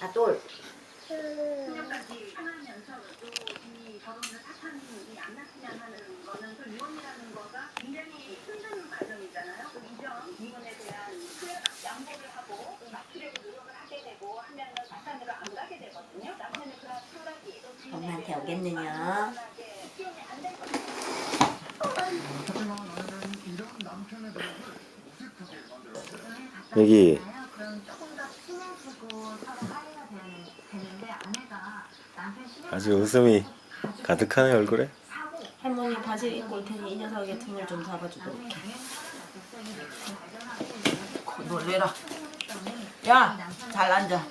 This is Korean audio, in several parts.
아, 똘. 그냥까지 하면서도 이 결혼을 사탄이 안 났으면 하는 거는 또 이혼이라는 거가 굉장히 힘든 과정이잖아요. 그 이전 이혼에 대한 그 양보를 하고 또 맞추려고 노력을 하게 되고 하면은 사탄으로 안 가게 되거든요. 남편의 그런 생각이 또 주인에 엄마한테 오겠느냐? 완전 아주 웃음이 가득하네 얼굴에. 할머니 바지 입고 올 테니 이 녀석의 등을 좀 사는 발전하고 발전하고 놀래라. 야, 잘 앉아.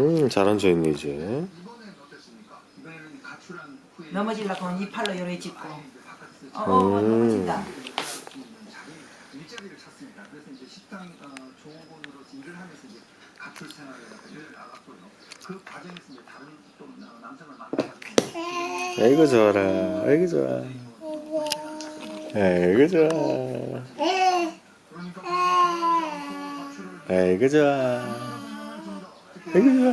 음, 잘 앉아 있네 이제. 이번에는 가출한 후에 넘어지려고 하면 이 팔로 요래 짚고 이제 어, 어, 어, 음. 넘어진다 일자리를 찾습니다. 그래서 이제 식당 어, 종업원으로 일을 하면서 이제 가출 생활을 나갔고요. 그 과정에서 이제 다른 또 어, 남성을 만나서 아이고 좋아라. 아이고 좋아. 아이고 좋아. 그러니까 가출을 아이고 좋아. 아이고 좋아.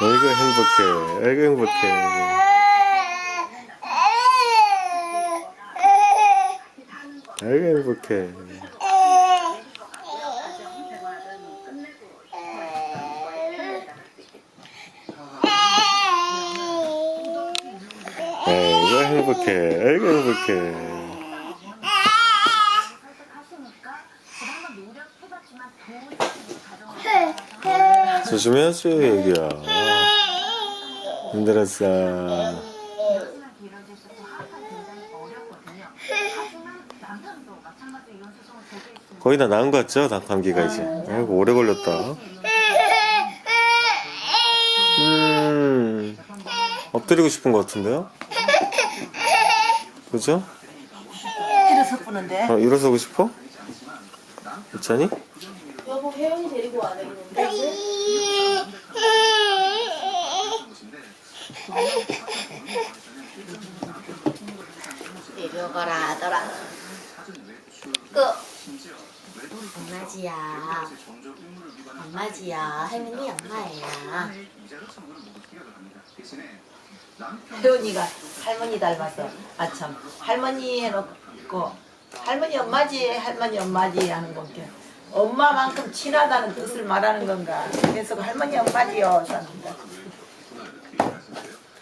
아이고 행복해. 아이고 행복해. 아이고 행복해. 아이고 행복해. 아이고 행복해. 조심해야지 애기야. 힘들었어. 이혼이나 길어질 수도 항상 굉장히 어렵거든요. 하지만 남편도 마찬가지로 이혼 소송을 제기했습니다. 거의 다 나은 것 같죠? 다 감기가 이제. 아이고 오래 걸렸다. 음. 엎드리고 싶은 것 같은데요? 그죠? 일어서 뿌는데 어, 일어서고 싶어? 괜찮니? 여보, 혜영이 데리고 와 되겠는데? 내려가라, 아들아. 끄. 엄마지야. 엄마지야. 할머니 엄마예요. 혜원이가 할머니 닮았어 아참 할머니 해놓고 할머니 엄마지 할머니 엄마지 하는 건게 엄마만큼 친하다는 뜻을 말하는 건가 그래서 할머니 엄마지요 하는다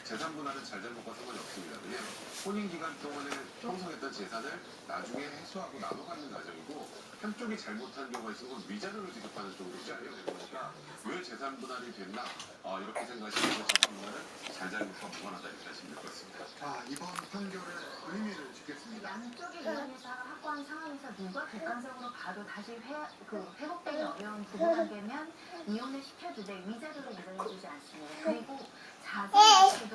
재산 분할은 잘잘못과 상관이 없습니다. 왜냐하면 혼인 기간 동안에 형성했던 재산을 나중에 해소하고 나눠 갖는 과정이고 한쪽이 잘못한 경우가 있으면 위자료를 지급하는 쪽으로 짜여야 되는 거니까 왜 재산 분할이 됐나? 어, 이렇게 생각하시면 재산 분할은 잘잘못과 무관하다 이렇게 하시면 될 것 같습니다. 자, 이번 판결의 의미를 짓겠습니다. 양쪽이 이혼해서 확고한 상황에서 누가 객관적으로 봐도 다시 회, 그 회복되기 어려운 부부관계면 이혼을 시켜주되 위자료를 인정해주지 않습니다. 그리고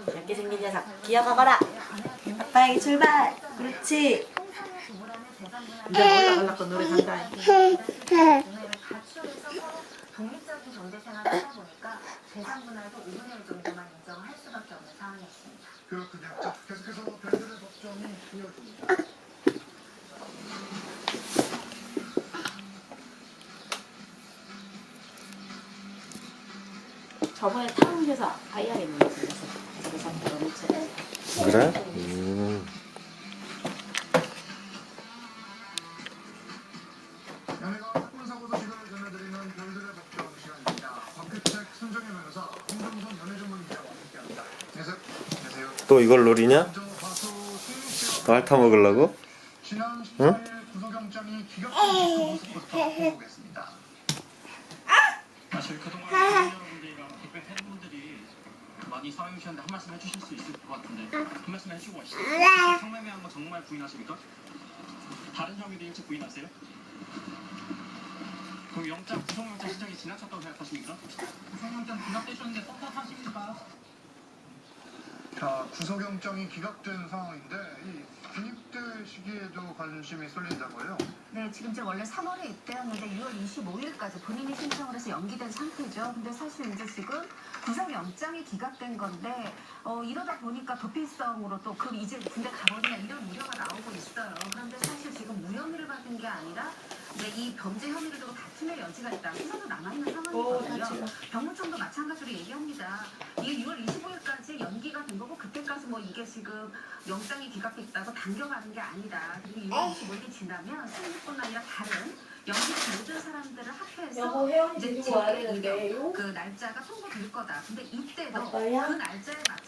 이렇게 생긴 녀석 기어가거라. 아빠에게 출발. 그렇지. 이제 올라가려고 노래 간다 독립적인 경제 생활을 하다 보니까 재산 분할도 5분의 1 정도만 인정할 수밖에 없는 상황이었습니다. 그렇군요. 자, 계속해서 별들의 법정이 이어집니다. 저번에 타운에서 아이아이 먹었어. 그래서 너무 잘. 그래? 음. 또 이걸 노리냐? 또 핥아 먹으려고? 지난 14일 구속영장이 기각된 그 모습부터 보겠습니다. 사실 그동안 댓글 팬분들이 많이 사랑해주셨는데 한 말씀 해주실 수 있을 것 같은데 한 말씀 해주고 가시죠 성매매한 거 정말 부인하십니까? 다른 혐의도 일찍 부인하세요? 그럼 영장, 구속영장 시장이 지나쳤다고 생각하십니까? 구속영장 기각되셨는데 떳떳하십니까? 자, 구속영장이 기각된 상황인데 이 군입대 시기에도 관심이 쏠린다고요? 네, 지금 이제 원래 3월에 입대였는데 6월 25일까지 본인이 신청을 해서 연기된 상태죠. 근데 사실 이제 지금 구속영장이 기각된 건데 어, 이러다 보니까 도피성으로 또 그 이제 군대 가버리냐 이런 우려가 나오고 있어요. 그런데 사실 지금 무혐의를 받은 게 아니라 이제 이 범죄 혐의를 두고 다툼의 여지가 있다. 수사도 남아있는 상황이거든요. 병무청도 마찬가지로 얘기합니다. 이게 6월 25일까지 연기가 된 거고 그때까지 뭐 이게 지금 영장이 기각됐다고 당겨가는 게 아니다. 그리고 6월 25일이 지나면 승리뿐 아니라 다른 연기된 모든 사람들을 합해서 이제 제2의 되는데 그 날짜가 통보될 거다. 근데 이때도 아빠야? 그 날짜에 맞춰